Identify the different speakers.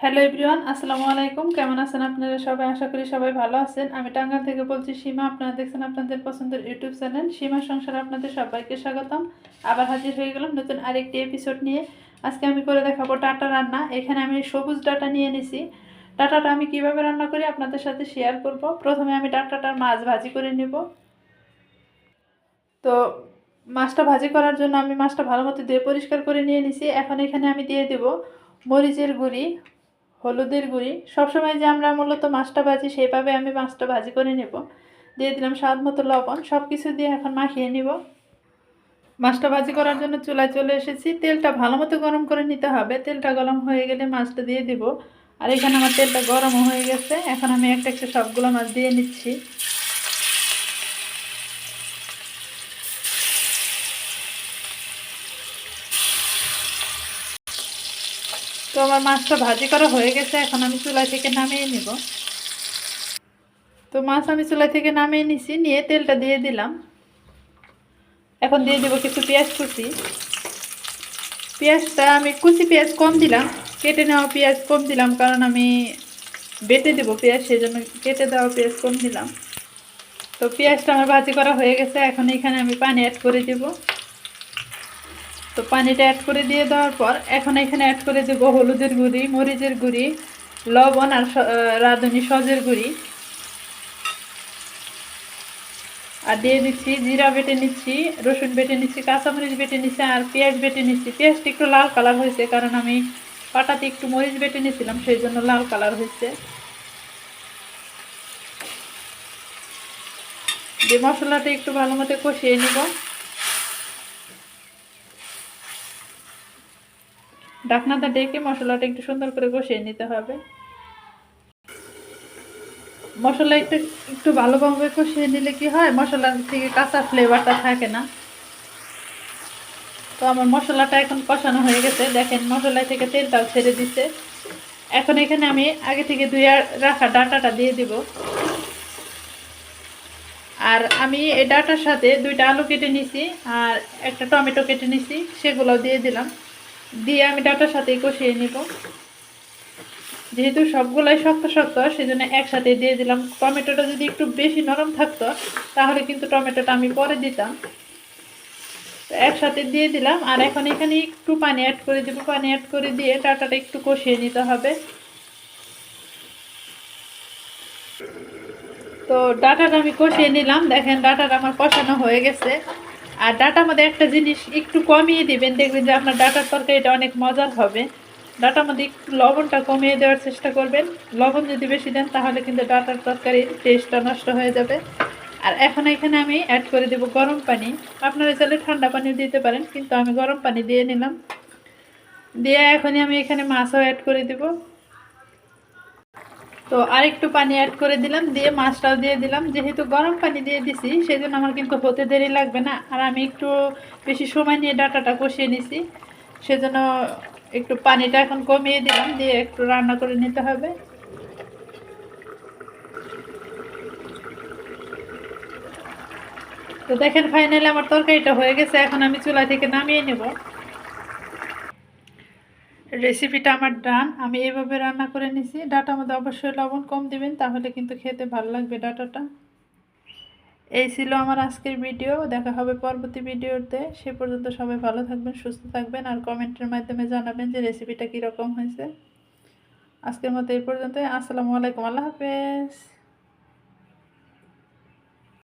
Speaker 1: Hello everyone আসসালামু আলাইকুম। কেমন আছেন আপনারা সবাই? আশা করি সবাই ভালো আছেন। আমি টাঙ্গাল থেকে বলছি সীমা। আপনারা দেখছেন আপনাদের পছন্দের ইউটিউব চ্যানেল সীমা সংসারে আপনাদের সবাইকে স্বাগতম। আবার হাজির হয়ে গেলাম নতুন আরেকটি এপিসোড নিয়ে। আজকে আমি করে দেখাবো ডাটা রান্না। এখানে আমি সবুজ ডাটা নিয়ে নিছি। ডাটাটা আমি কীভাবে রান্না করি আপনাদের সাথে শেয়ার করব। প্রথমে আমি ডাটাটার মাছ ভাজি করে নেব। তো মাছটা ভাজি করার জন্য আমি মাছটা ভালো মতো ধুয়ে পরিষ্কার করে নিয়ে নিছি। এখন এখানে আমি দিয়ে দেব মরিচের গুঁড়ি। হলুদের গুঁড়ি। সবসময় যে আমরা মূলত মাছটা ভাজি, সেইভাবে আমি মাছটা ভাজি করে নেব। দিয়ে দিলাম স্বাদ মতো লবণ। সব কিছু দিয়ে এখন মাখিয়ে নিব। মাছটা ভাজি করার জন্য চুলায় চলে এসেছি। তেলটা ভালো মতো গরম করে নিতে হবে। তেলটা গরম হয়ে গেলে মাছটা দিয়ে দিব। আর এখানে আমার তেলটা গরম হয়ে গেছে। এখন আমি একটা একটা সবগুলো মাছ দিয়ে নিচ্ছি। তো আমার মাছটা ভাজি করা হয়ে গেছে, এখন আমি চুলা থেকে নামিয়ে নিব। তো মাছ আমি চুলা থেকে নামিয়ে নিছি, নিয়ে তেলটা দিয়ে দিলাম। এখন দিয়ে দিব কিছু পেঁয়াজ কুচি। পেঁয়াজটা আমি কুচি পেঁয়াজ কম দিলাম, কেটে নেওয়া পেঁয়াজ কম দিলাম, কারণ আমি বেটে দেবো পেঁয়াজ সেই জন্য কেটে দেওয়া পেঁয়াজ কম দিলাম। তো পেঁয়াজটা আমার ভাজি করা হয়ে গেছে, এখন এখানে আমি পানি অ্যাড করে দেবো। তো পানিটা অ্যাড করে দিয়ে দেওয়ার পর এখন এখানে অ্যাড করে দেব হলুদের গুঁড়ি, মরিচের গুঁড়ি, লবণ আর রাঁধুনি সজের গুঁড়ি। আর দিয়ে দিচ্ছি জিরা বেটে নিচ্ছি, রসুন বেটে নিচ্ছি, কাঁচামরিচ বেটে নিচ্ছি আর পেঁয়াজ বেটে নিচ্ছি। পেঁয়াজটা একটু লাল কালার হয়েছে কারণ আমি পাটাতে একটু মরিচ বেটে নিয়েছিলাম, সেই জন্য লাল কালার হয়েছে। যে মশলাটা একটু ভালো মতো কষিয়ে নিব। ডাকনাটা ডেকে মশলাটা একটু সুন্দর করে কষিয়ে নিতে হবে। মশলা একটু একটু ভালোভাবে কষিয়ে নিলে কি হয়? মশলার থেকে কাঁচা ফ্লেভারটা থাকে না। তো আমার মশলাটা এখন কষানো হয়ে গেছে। দেখেন মশলা থেকে তেলটাও ছেড়ে দিচ্ছে। এখন এখানে আমি আগে থেকে ধুয়ে রাখা ডাটাটা দিয়ে দিব। আর আমি এই ডাটার সাথে দুইটা আলু কেটে নিছি আর একটা টমেটো কেটে নিছি সেগুলো দিয়ে দিলাম। দিয়ে আমি ডাটার সাথে কষিয়ে নিব। যেহেতু সবগুলাই শক্ত শক্ত, সেজন্য একসাথে দিয়ে দিলাম। টমেটোটা যদি একটু বেশি নরম থাকতো, তাহলে কিন্তু টমেটোটা আমি পরে দিতাম। একসাথে দিয়ে দিলাম, আর এখন এখানে একটু পানি অ্যাড করে দেবো। পানি অ্যাড করে দিয়ে ডাটাটা একটু কষিয়ে নিতে হবে। তো ডাটাটা আমি কষিয়ে নিলাম। দেখেন ডাটাটা আমার কষানো হয়ে গেছে। আর ডাটার মধ্যে একটা জিনিস একটু কমিয়ে দিবেন, দেখবেন যে আপনার ডাটার তরকারিটা অনেক মজার হবে। ডাটার মধ্যে একটু লবণটা কমিয়ে দেওয়ার চেষ্টা করবেন। লবণ যদি বেশি দেন, তাহলে কিন্তু ডাটার তরকারির টেস্টটা নষ্ট হয়ে যাবে। আর এখন এখানে আমি অ্যাড করে দেব গরম পানি। আপনারা চাইলে ঠান্ডা পানিও দিতে পারেন, কিন্তু আমি গরম পানি দিয়ে নিলাম। দিয়ে এখনই আমি এখানে মাছও অ্যাড করে দেব। তো আরেকটু পানি অ্যাড করে দিলাম, দিয়ে মাছটাও দিয়ে দিলাম। যেহেতু গরম পানি দিয়ে দিছি সেই জন্য আমার কিন্তু হতে দেরি লাগবে না। আর আমি একটু বেশি সময় নিয়ে ডাটাটা কষিয়ে নিছি, সেজন্য একটু পানিটা এখন কমিয়ে দিলাম, দিয়ে একটু রান্না করে নিতে হবে। তো দেখেন ফাইনালি আমার তরকারিটা হয়ে গেছে, এখন আমি চুলা থেকে নামিয়ে নেব। রেসিপিটা আমার ডান আমি এইভাবে রান্না করে নিছি। ডাটার মধ্যে অবশ্যই লবণ কম দিবেন, তাহলে কিন্তু খেতে ভালো লাগবে ডাটাটা। এই ছিল আমার আজকের ভিডিও দেখা হবে পরবর্তী ভিডিওতে সে পর্যন্ত সবাই ভালো থাকবেন, সুস্থ থাকবেন, আর কমেন্টের মাধ্যমে জানাবেন যে রেসিপিটা কীরকম হয়েছে। আজকের মতো এই পর্যন্ত আসসালামু আলাইকুম। আল্লাহ হাফেজ।